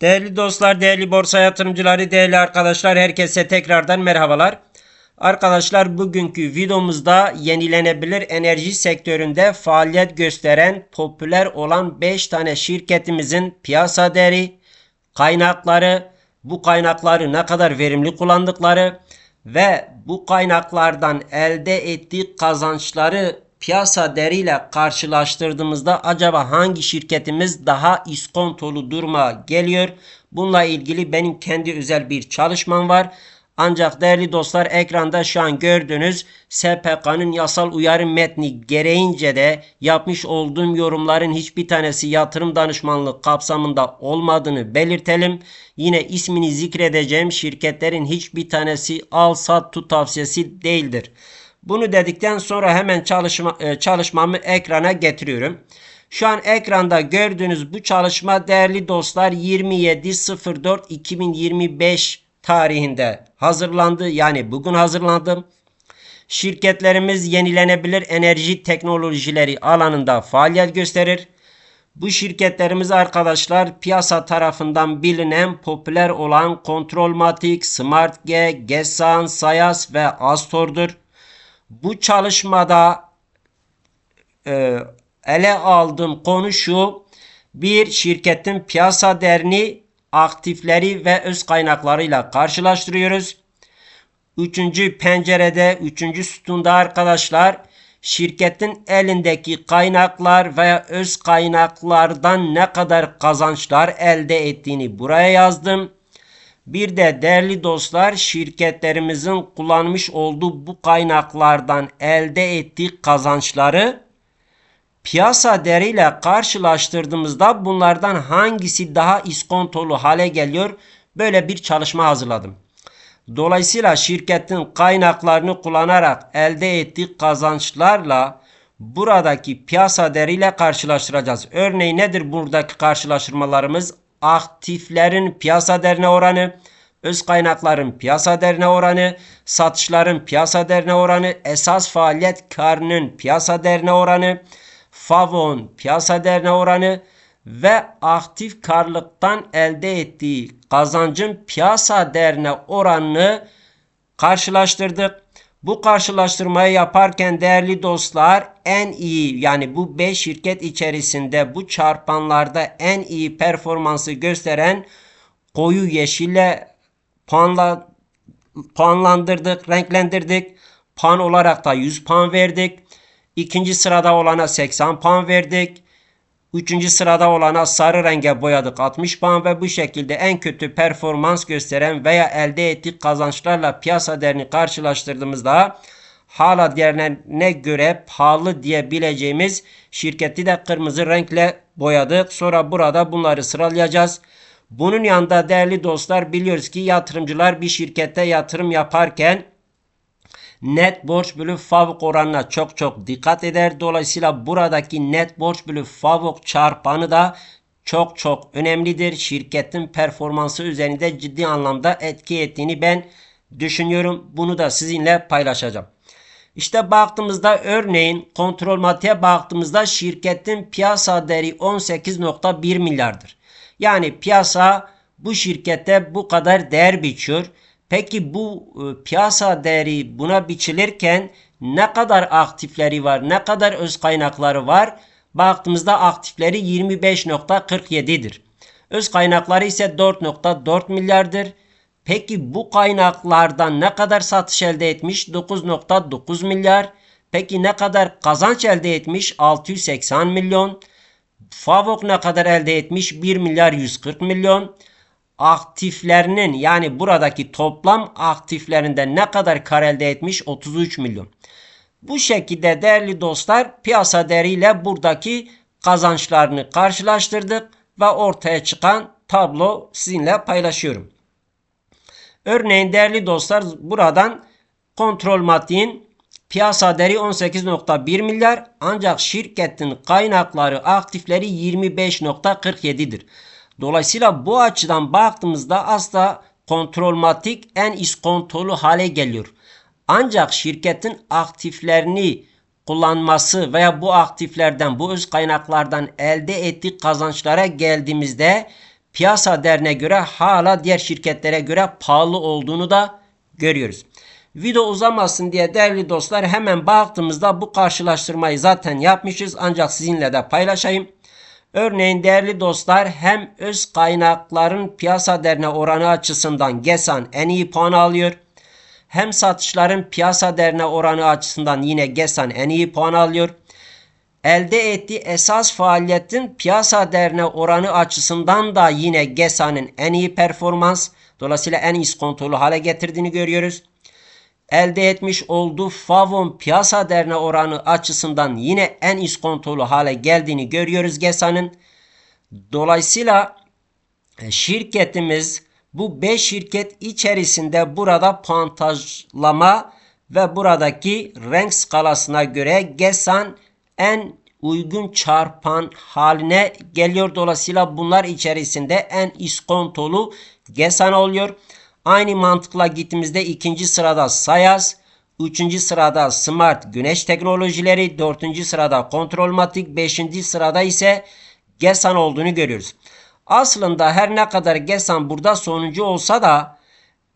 Değerli dostlar, değerli borsa yatırımcıları, değerli arkadaşlar, herkese tekrardan merhabalar. Arkadaşlar bugünkü videomuzda yenilenebilir enerji sektöründe faaliyet gösteren popüler olan 5 tane şirketimizin piyasa değeri, kaynakları, bu kaynakları ne kadar verimli kullandıkları ve bu kaynaklardan elde ettiği kazançları piyasa değeriyle karşılaştırdığımızda acaba hangi şirketimiz daha iskontolu duruma geliyor? Bununla ilgili benim kendi özel bir çalışmam var. Ancak değerli dostlar ekranda şu an gördüğünüz SPK'nın yasal uyarı metni gereğince de yapmış olduğum yorumların hiçbir tanesi yatırım danışmanlık kapsamında olmadığını belirtelim. Yine ismini zikredeceğim şirketlerin hiçbir tanesi al sat tut tavsiyesi değildir. Bunu dedikten sonra hemen çalışma, e, çalışmamı ekrana getiriyorum. Şu an ekranda gördüğünüz bu çalışma değerli dostlar 27.04.2025 tarihinde hazırlandı. Yani bugün hazırlandı. Şirketlerimiz yenilenebilir enerji teknolojileri alanında faaliyet gösterir. Bu şirketlerimiz arkadaşlar piyasa tarafından bilinen popüler olan Kontrolmatik, SmartG, Gesan, Sayas ve Astor'dur. Bu çalışmada e, ele aldığım konu şu. Bir şirketin piyasa değerini aktifleri ve öz kaynaklarıyla karşılaştırıyoruz. Üçüncü pencerede, üçüncü sütunda arkadaşlar şirketin elindeki kaynaklar veya öz kaynaklardan ne kadar kazançlar elde ettiğini buraya yazdım. Bir de değerli dostlar şirketlerimizin kullanmış olduğu bu kaynaklardan elde ettiği kazançları piyasa değeriyle karşılaştırdığımızda bunlardan hangisi daha iskontolu hale geliyor? Böyle bir çalışma hazırladım. Dolayısıyla şirketin kaynaklarını kullanarak elde ettiği kazançlarla buradaki piyasa değeriyle karşılaştıracağız. Örneğin nedir buradaki karşılaştırmalarımız? Aktiflerin piyasa değerine oranı, öz kaynakların piyasa değerine oranı, satışların piyasa değerine oranı, esas faaliyet karının piyasa değerine oranı, Favon piyasa değerine oranı ve aktif karlıktan elde ettiği kazancın piyasa değerine oranını karşılaştırdık. Bu karşılaştırmayı yaparken değerli dostlar en iyi yani bu 5 şirket içerisinde bu çarpanlarda en iyi performansı gösteren koyu yeşille puanla, puanlandırdık, renklendirdik. Puan olarak da 100 puan verdik. İkinci sırada olana 80 puan verdik. Üçüncü sırada olana sarı renge boyadık 60 puan ve bu şekilde en kötü performans gösteren veya elde ettiği kazançlarla piyasa değerini karşılaştırdığımızda hala diğerlerine göre pahalı diyebileceğimiz şirketi de kırmızı renkle boyadık. Sonra burada bunları sıralayacağız. Bunun yanında değerli dostlar biliyoruz ki yatırımcılar bir şirkette yatırım yaparken net borç bölü FAVÖK oranına çok çok dikkat eder. Dolayısıyla buradaki net borç bölü FAVÖK çarpanı da çok çok önemlidir. Şirketin performansı üzerinde ciddi anlamda etki ettiğini ben düşünüyorum. Bunu da sizinle paylaşacağım. İşte baktığımızda örneğin kontrol maddeye baktığımızda şirketin piyasa değeri 18.1 milyardır. Yani piyasa bu şirkete bu kadar değer biçiyor. Peki bu e, piyasa değeri buna biçilirken ne kadar aktifleri var, ne kadar öz kaynakları var? Baktığımızda aktifleri 25.47'dir. Öz kaynakları ise 4.4 milyardır. Peki bu kaynaklardan ne kadar satış elde etmiş? 9.9 milyar. Peki ne kadar kazanç elde etmiş? 680 milyon. Favok ne kadar elde etmiş? 1 milyar 140 milyon aktiflerinin yani buradaki toplam aktiflerinden ne kadar kar elde etmiş? 33 milyon. Bu şekilde değerli dostlar piyasa değeriyle buradaki kazançlarını karşılaştırdık ve ortaya çıkan tablo sizinle paylaşıyorum. Örneğin değerli dostlar buradan kontrol matiğin piyasa değeri 18.1 milyar ancak şirketin kaynakları aktifleri 25.47'dir. Dolayısıyla bu açıdan baktığımızda aslında kontrolmatik en iskontolu hale geliyor. Ancak şirketin aktiflerini kullanması veya bu aktiflerden, bu öz kaynaklardan elde ettiği kazançlara geldiğimizde piyasa değerine göre hala diğer şirketlere göre pahalı olduğunu da görüyoruz. Video uzamasın diye değerli dostlar hemen baktığımızda bu karşılaştırmayı zaten yapmışız ancak sizinle de paylaşayım. Örneğin değerli dostlar hem öz kaynakların piyasa değerine oranı açısından GESAN en iyi puan alıyor. Hem satışların piyasa değerine oranı açısından yine GESAN en iyi puan alıyor. Elde ettiği esas faaliyetin piyasa değerine oranı açısından da yine GESAN'ın en iyi performans, dolayısıyla en iskontolu hale getirdiğini görüyoruz. Elde etmiş olduğu Favon piyasa değerine oranı açısından yine en iskontolu hale geldiğini görüyoruz GESAN'ın. Dolayısıyla e, şirketimiz bu 5 şirket içerisinde burada puantajlama ve buradaki renk skalasına göre GESAN en uygun çarpan haline geliyor. Dolayısıyla bunlar içerisinde en iskontolu GESAN oluyor. Aynı mantıkla gittiğimizde ikinci sırada Sayas, üçüncü sırada Smart Güneş Teknolojileri, dördüncü sırada Kontrolmatik, beşinci sırada ise GESAN olduğunu görüyoruz. Aslında her ne kadar GESAN burada sonuncu olsa da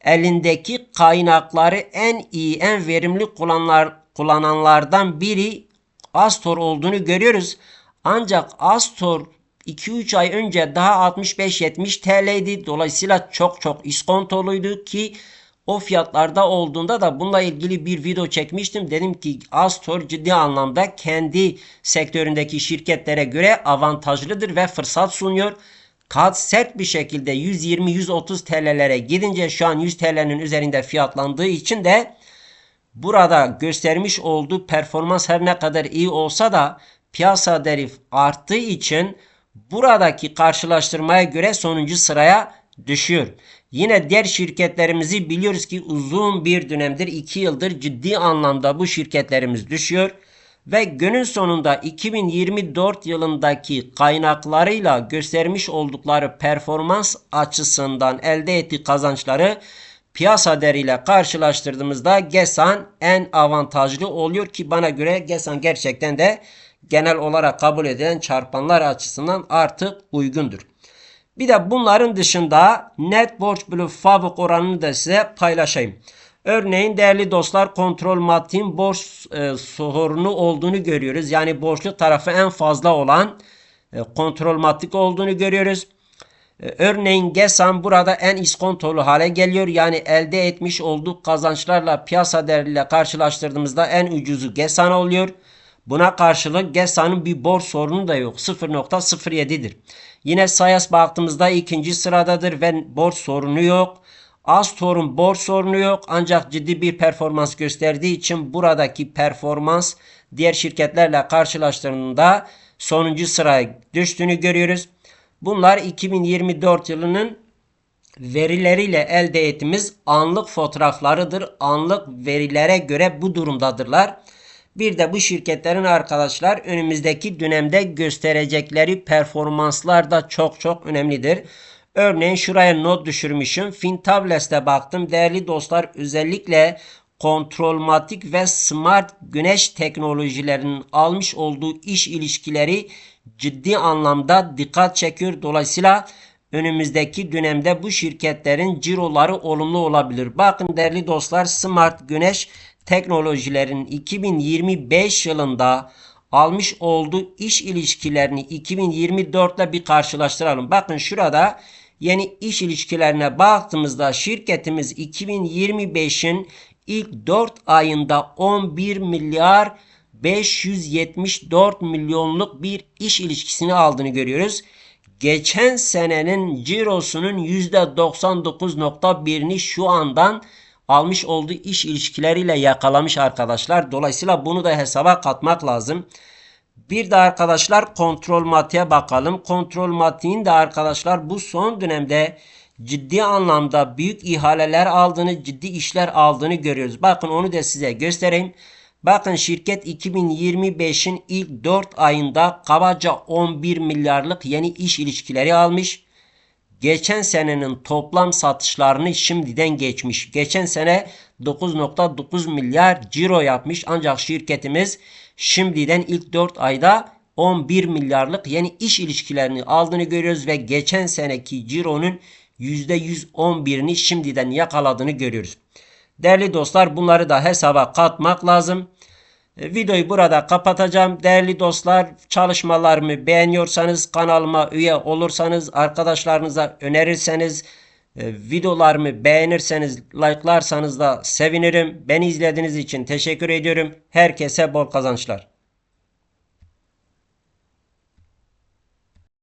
elindeki kaynakları en iyi, en verimli kullananlar, kullananlardan biri Astor olduğunu görüyoruz. Ancak Astor 2-3 ay önce daha 65-70 TL'ydi. Dolayısıyla çok çok iskontoluydu ki o fiyatlarda olduğunda da bununla ilgili bir video çekmiştim. Dedim ki Astor ciddi anlamda kendi sektöründeki şirketlere göre avantajlıdır ve fırsat sunuyor. Kat sert bir şekilde 120-130 TL'lere gidince şu an 100 TL'nin üzerinde fiyatlandığı için de burada göstermiş olduğu performans her ne kadar iyi olsa da piyasa değeri arttığı için buradaki karşılaştırmaya göre sonuncu sıraya düşüyor. Yine diğer şirketlerimizi biliyoruz ki uzun bir dönemdir 2 yıldır ciddi anlamda bu şirketlerimiz düşüyor. Ve günün sonunda 2024 yılındaki kaynaklarıyla göstermiş oldukları performans açısından elde ettiği kazançları piyasa değeriyle karşılaştırdığımızda GESAN en avantajlı oluyor ki bana göre GESAN gerçekten de genel olarak kabul edilen çarpanlar açısından artık uygundur. Bir de bunların dışında net borç bölü fabrik oranını da size paylaşayım. Örneğin değerli dostlar kontrol matiğin borç e, sorunu olduğunu görüyoruz. Yani borçlu tarafı en fazla olan e, kontrol matik olduğunu görüyoruz. E, örneğin GESAN burada en iskontolu hale geliyor. Yani elde etmiş olduğu kazançlarla piyasa değeriyle karşılaştırdığımızda en ucuzu GESAN oluyor. Buna karşılık GESA'nın bir borç sorunu da yok. 0.07'dir. Yine Sayas baktığımızda ikinci sıradadır ve borç sorunu yok. Astor'un borç sorunu yok ancak ciddi bir performans gösterdiği için buradaki performans diğer şirketlerle karşılaştırdığında sonuncu sıraya düştüğünü görüyoruz. Bunlar 2024 yılının verileriyle elde ettiğimiz anlık fotoğraflarıdır. Anlık verilere göre bu durumdadırlar. Bir de bu şirketlerin arkadaşlar önümüzdeki dönemde gösterecekleri performanslar da çok çok önemlidir. Örneğin şuraya not düşürmüşüm. Fintables'te baktım. Değerli dostlar özellikle kontrolmatik ve smart güneş teknolojilerinin almış olduğu iş ilişkileri ciddi anlamda dikkat çekiyor. Dolayısıyla önümüzdeki dönemde bu şirketlerin ciroları olumlu olabilir. Bakın değerli dostlar smart güneş teknolojilerin 2025 yılında almış olduğu iş ilişkilerini 2024 ile bir karşılaştıralım. Bakın şurada yeni iş ilişkilerine baktığımızda şirketimiz 2025'in ilk 4 ayında 11 milyar 574 milyonluk bir iş ilişkisini aldığını görüyoruz. Geçen senenin cirosunun %99.1'ini şu andan almış olduğu iş ilişkileriyle yakalamış arkadaşlar. Dolayısıyla bunu da hesaba katmak lazım. Bir de arkadaşlar kontrol matiğe bakalım. Kontrol matiğin de arkadaşlar bu son dönemde ciddi anlamda büyük ihaleler aldığını, ciddi işler aldığını görüyoruz. Bakın onu da size göstereyim. Bakın şirket 2025'in ilk 4 ayında kabaca 11 milyarlık yeni iş ilişkileri almış. Geçen senenin toplam satışlarını şimdiden geçmiş. Geçen sene 9.9 milyar ciro yapmış ancak şirketimiz şimdiden ilk 4 ayda 11 milyarlık yeni iş ilişkilerini aldığını görüyoruz ve geçen seneki cironun %111'ini şimdiden yakaladığını görüyoruz. Değerli dostlar bunları da hesaba katmak lazım. E, Videoyu burada kapatacağım. Değerli dostlar çalışmalarımı beğeniyorsanız kanalıma üye olursanız arkadaşlarınıza önerirseniz e, videolarımı beğenirseniz like'larsanız da sevinirim. Beni izlediğiniz için teşekkür ediyorum. Herkese bol kazançlar.